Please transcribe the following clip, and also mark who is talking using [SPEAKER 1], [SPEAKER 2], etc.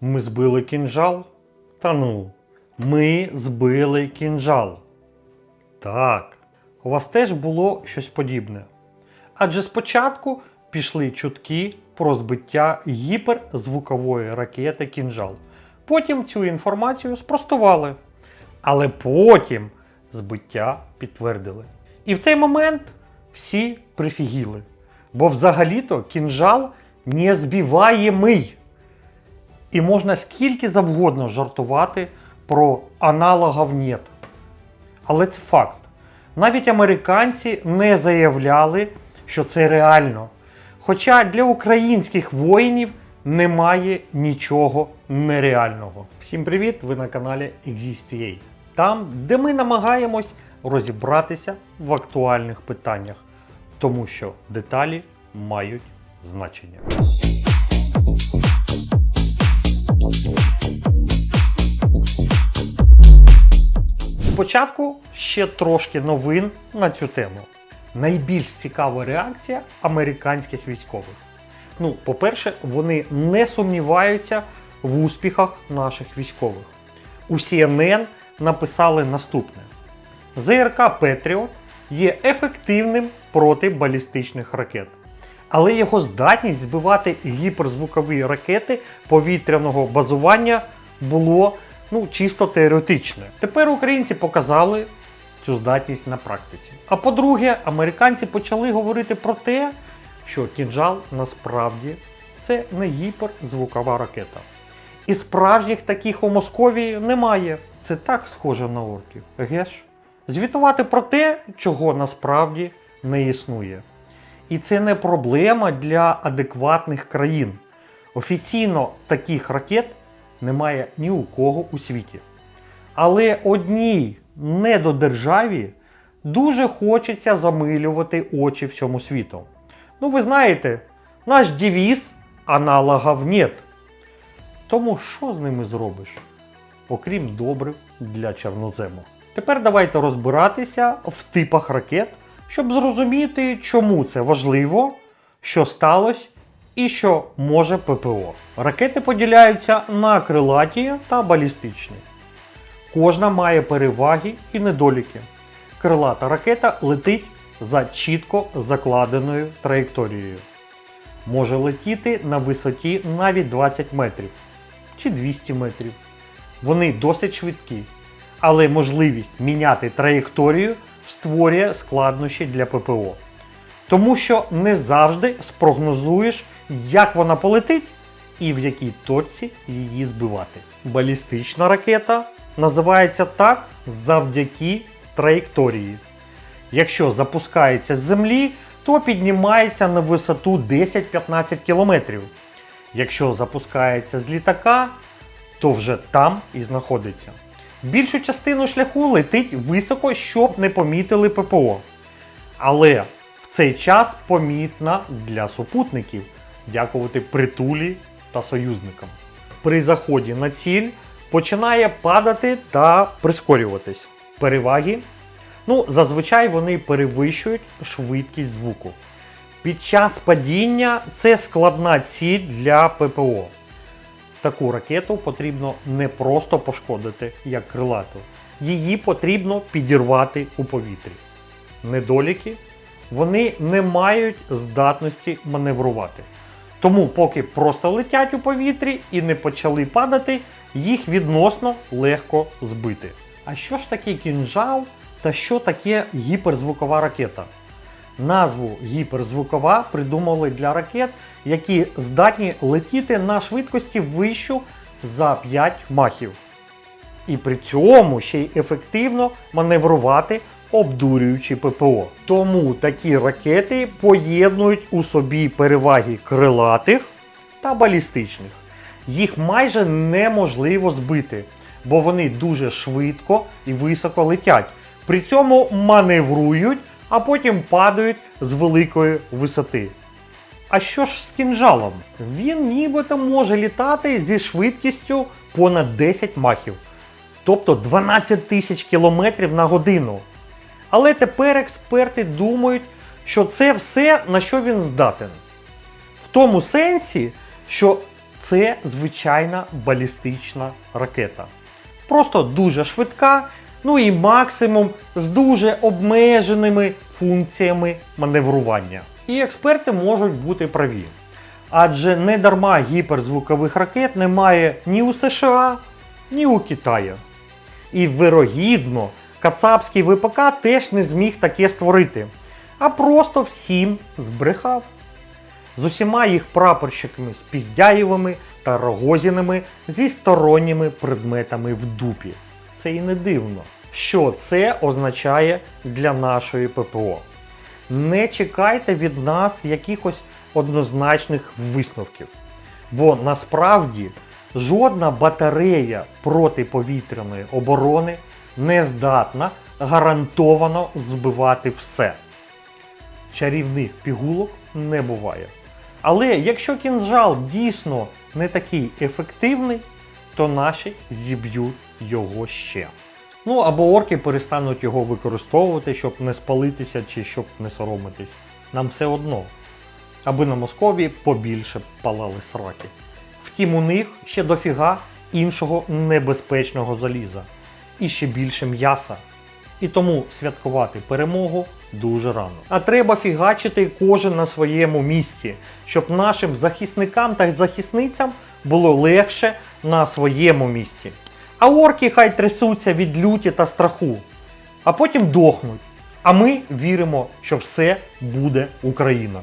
[SPEAKER 1] Ми збили кінжал? Та ну, ми збили кінжал. Так, у вас теж було щось подібне. Адже спочатку пішли чутки про збиття гіперзвукової ракети кінжал. Потім цю інформацію спростували. Але потім збиття підтвердили. І в цей момент всі прифігіли. Бо взагалі-то кінжал не збиваємий. І можна скільки завгодно жартувати про аналогів нет. Але це факт. Навіть американці не заявляли, що це реально. Хоча для українських воїнів немає нічого нереального. Всім привіт! Ви на каналі Exist.ua. Там, де ми намагаємось розібратися в актуальних питаннях, тому що деталі мають значення. Спочатку ще трошки новин на цю тему. Найбільш цікава реакція американських військових. Ну, по-перше, вони не сумніваються в успіхах наших військових. У CNN написали наступне: ЗРК Петріот є ефективним проти балістичних ракет. Але його здатність збивати гіперзвукові ракети повітряного базування було ну, чисто теоретичне. Тепер українці показали цю здатність на практиці. А по-друге, американці почали говорити про те, що кінжал насправді це не гіперзвукова ракета. І справжніх таких у Московії немає. Це так схоже на орків. Геш? Звітувати про те, чого насправді не існує. І це не проблема для адекватних країн. Офіційно таких ракет немає ні у кого у світі. Але одній недодержаві дуже хочеться замилювати очі всьому світу. Ну, ви знаєте, наш девіз аналогів нет. Тому що з ними зробиш? Окрім добрив для чорнозему. Тепер давайте розбиратися в типах ракет, щоб зрозуміти, чому це важливо, що сталося і що може ППО. Ракети поділяються на крилаті та балістичні. Кожна має переваги і недоліки. Крилата ракета летить за чітко закладеною траєкторією. Може летіти на висоті навіть 20 метрів чи 200 метрів. Вони досить швидкі, але можливість міняти траєкторію створює складнощі для ППО. Тому що не завжди спрогнозуєш, як вона полетить і в якій точці її збивати. Балістична ракета називається так завдяки траєкторії. Якщо запускається з землі, то піднімається на висоту 10-15 км. Якщо запускається з літака, то вже там і знаходиться. Більшу частину шляху летить високо, щоб не помітили ППО. Але цей час помітна для супутників, дякувати притулі та союзникам. При заході на ціль починає падати та прискорюватись. Переваги. Ну, зазвичай вони перевищують швидкість звуку. Під час падіння це складна ціль для ППО. Таку ракету потрібно не просто пошкодити, як крилату. Її потрібно підірвати у повітрі. Недоліки вони не мають здатності маневрувати. Тому, поки просто летять у повітрі і не почали падати, їх відносно легко збити. А що ж таке кінжал та що таке гіперзвукова ракета? Назву гіперзвукова придумали для ракет, які здатні летіти на швидкості вищу за 5 махів. І при цьому ще й ефективно маневрувати, обдурюючи ППО. Тому такі ракети поєднують у собі переваги крилатих та балістичних. Їх майже неможливо збити, бо вони дуже швидко і високо летять. При цьому маневрують, а потім падають з великої висоти. А що ж з кінжалом? Він нібито може літати зі швидкістю понад 10 махів, тобто 12 тисяч кілометрів на годину. Але тепер експерти думають, що це все на що він здатен. В тому сенсі, що це звичайна балістична ракета. Просто дуже швидка, ну і максимум з дуже обмеженими функціями маневрування. І експерти можуть бути праві. Адже не дарма гіперзвукових ракет немає ні у США, ні у Китаї. І вирогідно, кацапський ВПК теж не зміг таке створити, а просто всім збрехав. З усіма їх прапорщиками Спіздяєвими та Рогозіними зі сторонніми предметами в дупі. Це і не дивно. Що це означає для нашої ППО? Не чекайте від нас якихось однозначних висновків. Бо насправді жодна батарея протиповітряної оборони не здатна гарантовано збивати все. Чарівних пігулок не буває. Але якщо кінжал дійсно не такий ефективний, то наші зіб'ють його ще. Ну або орки перестануть його використовувати, щоб не спалитися чи щоб не соромитись. Нам все одно. Аби на Московії побільше палали сраки. Втім, у них ще дофіга іншого небезпечного заліза і ще більше м'яса. І тому святкувати перемогу дуже рано. А треба фігачити кожен на своєму місці, щоб нашим захисникам та захисницям було легше на своєму місці. А орки хай трясуться від люті та страху, а потім дохнуть. А ми віримо, що все буде Україна.